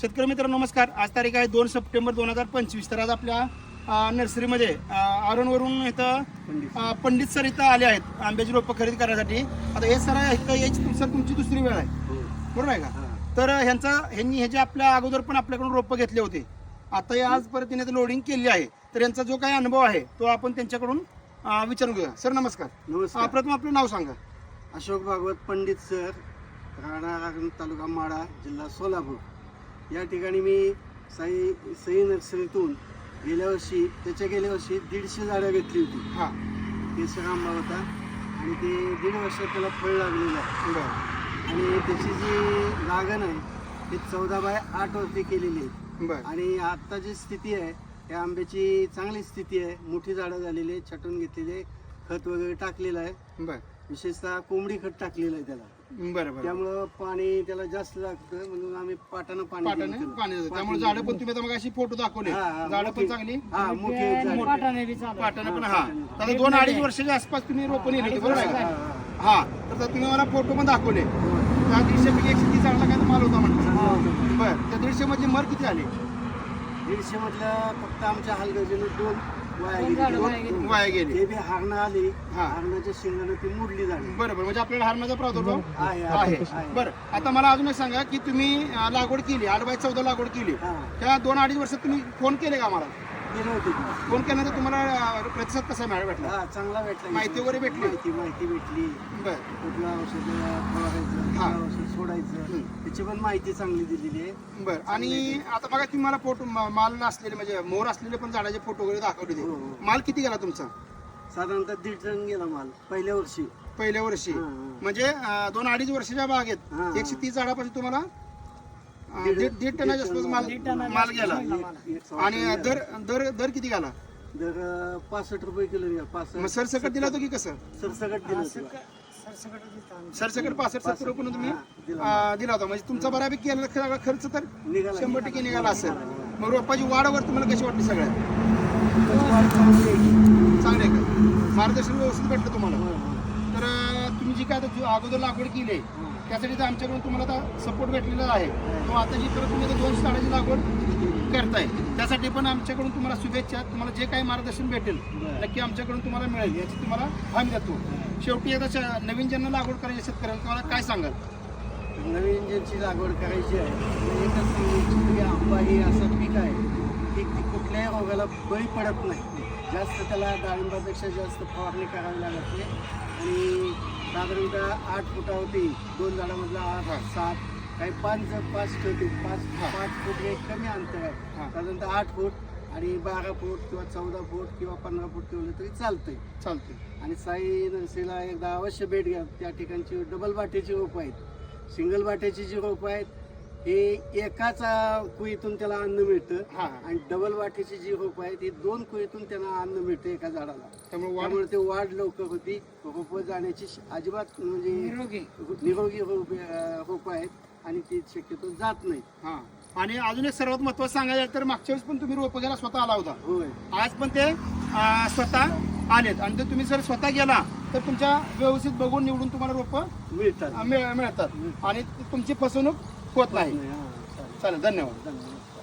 शेतकरी मित्रांनो नमस्कार. आज तारीख आहे दोन सप्टेंबर दोन हजार पंचवीस. तर आज आपल्या नर्सरीमध्ये आरणवरून इथं पंडित सर इथं आले आहेत आंब्याची रोपं खरेदी करण्यासाठी. आता हे सर इथं यायची सर तुमची दुसरी वेळ आहे. बरोबर आहे का? तर ह्यांचा ह्यांनी ह्याच्या आपल्या अगोदर पण आपल्याकडून रोपं घेतले होते आता हे आज परत तिने लोडिंग केली आहे. तर यांचा जो काही अनुभव आहे तो आपण त्यांच्याकडून विचारून घेऊया. सर नमस्कार. नमस्कार. प्रथम आपलं नाव सांगा. अशोक भागवत पंडित सर राणा तालुका माडा जिल्हा सोलापूर. या ठिकाणी मी साई सई नर्सरीतून गेल्या वर्षी त्याच्या गेल्या वर्षी दीडशे झाडं घेतली होती. हा. केसर आंबा होता. आणि ते दीड वर्षात त्याला फळ लागलेलं आहे. आणि त्याची जी लागण आहे ती चौदा बाय आठ वरती केलेली आहे. आणि आता जी स्थिती आहे त्या आंब्याची चांगली स्थिती आहे. मोठी झाडं झालेली आहे छटून घेतलेली आहे. खत वगैरे टाकलेलं आहे. बरं. विशेषतः कोंबडी खत टाकलेलं आहे त्याला. बरं बरं. त्यामुळं पाणी त्याला जास्त लागतं म्हणून आम्ही पाटानं पाणी पाटाने. पाणी देतो. त्यामुळे झाडं पण तुम्ही आता मग अशी फोटो दाखवले. हा, हा, झाडं पण मोठी- चांगली. हा मोठी झाडं. पाटाने बी चालू पाटाने पण हा, हा. आता दोन अडीच वर्षाच्या आसपास तुम्ही रोपं नेली होती बरोबर आहे हा, का? हा, हा. तर आता तुम्ही मला फोटो पण दाखवले. हा. त्या दीडशे पैकी एकशे तीस झाडाला काय माल होता म्हणतो हा. बरं त्या दीडशे मध्ये मर किती आले? दीडशे मधलं फक्त आमच्या हलगर्जीनं दोन वाया गेली. ते बी हारणं आली. हा. हारणाच्या शेंगानं ती मुडली झाली. बरं बरं. म्हणजे आपल्याला हारण्याचा प्रादुर्भाव आहे, आहे. आहे. बरं. आता मला अजून एक सांगा की तुम्ही अं, लागवड केली. आठ बाय चौदा लागवड केली. हा. त्या दोन अडीच वर्षात तुम्ही फोन केले का मला गेले होते. फोन केल्यानंतर तुम्हाला प्रतिसाद कसा मिळाला भेटला हा चांगला भेटला माहिती वगैरे भेटली? माहिती माहिती भेटली बरं कुठलं औषध फवारायचं हा. कुठलं औषध सोडायचं हम्म. त्याची पण माहिती चांगली दिलेली आहे बर आणि आता बघा तुम्ही मला फोटो म- माल असलेले म्हणजे मोर असलेले पण झाडाचे फोटो वगैरे दाखवले हो, हो. माल किती गेला तुमचा साधारणतः दीड टन गेला माल पहिल्या वर्षी पहिल्या वर्षी हा, हा. म्हणजे अं, दोन अडीच वर्षाच्या बागेत हा. एकशे तीस झाडापासून तुम्हाला दीड- दीड टनाच्या आसपास टन माल दीड टनाच्या माल आसपास गेला आणि दर. दर दर किती गेला दर अं, पासष्ट रुपये किलो गेला मग पासष्ट सरसकट दिला होतो की कसं सरसकट दिलं होतं. सरसकट पासष्ट सत्तर रुपये तुम्ही हा, दिला. अं, दिला होता म्हणजे तुमचा बऱ्यापैकी सगळा खर्च तर निघाला शंभर टक्के निघाला असेल मग रोपाची वाढ वगैरे तुम्हाला कशी वाटली सगळ्या वाढ चांगली आहे. चांगले का मार्गदर्शन व्यवस्थित भेटलं तुम्हाला होय, होय. तर अं, तुम्ही जी काय आता जो अगोदर लागवड केली आहे, हा. त्यासाठी तर आमच्याकडून तुम्हाला आता सपोर्ट भेटलेला आहे. तो आता जी परत तुम्ही दोनशे झाडाची लागवड करताय त्यासाठी पण आमच्याकडून तुम्हाला शुभेच्छा. तुम्हाला जे काही मार्गदर्शन भेटेल. नक्की आमच्याकडून तुम्हाला मिळेल याची तुम्हाला हमी देतो. शेवटी आता नवीन ज्यांना लागवड करायची शेतकऱ्यांना तुम्हाला काय सांगाल? नवीन ज्यांची लागवड करायची आहे तर एकच सांगायची की आंबा हे असं पीक आहे पीक ती कुठल्याही रोगाला बळी पडत नाही. जास्त त्याला डाळिंबापेक्षा जास्त फवारणी करावी लागत आणि साधारणतः आठ फुटावरती दोन झाडामधला आठ सात काही पाच पाच ठेवते पाच. पाच फूट हे कमी अंतर. आहे. साधारणतः आठ फूट आणि बारा फूट किंवा चौदा फूट किंवा पंधरा फूट ठेवलं तरी चालतंय. चालते आणि साई नर्सरीला एकदा अवश्य भेट घ्या. त्या ठिकाणची डबल बाटेची रोपं आहेत. सिंगल बाट्याची जी रोपं आहेत हे एकाच कुईतून त्याला अन्न मिळतं. हा. आणि डबल वाटेची जी रोपं आहेत ही दोन कुईतून त्यांना अन्न मिळतं एका झाडाला. त्यामुळे वाढ त्यामुळे ते वाढ लवकर होती. रोपं जाण्याची श- अजिबात म्हणजे निरोगी. निरोगी रोप रोपं आहेत आणि ती शक्यतो जात नाही हा. आणि अजून एक सर्वात महत्वाचं सांगायचं तर मागच्या वेळेस पण तुम्ही रोपं घ्यायला स्वतः आला होता. होय. आज पण ते अं, स्वतः आलेत. आणि ते तुम्ही जर स्वतः गेला तर तुमच्या व्यवस्थित बघून निवडून तुम्हाला रोपं मिळतात. मिळतात. आणि तुमची फसवणूक होत नाही. चालेल. चालेल धन्यवाद. धन्यवाद.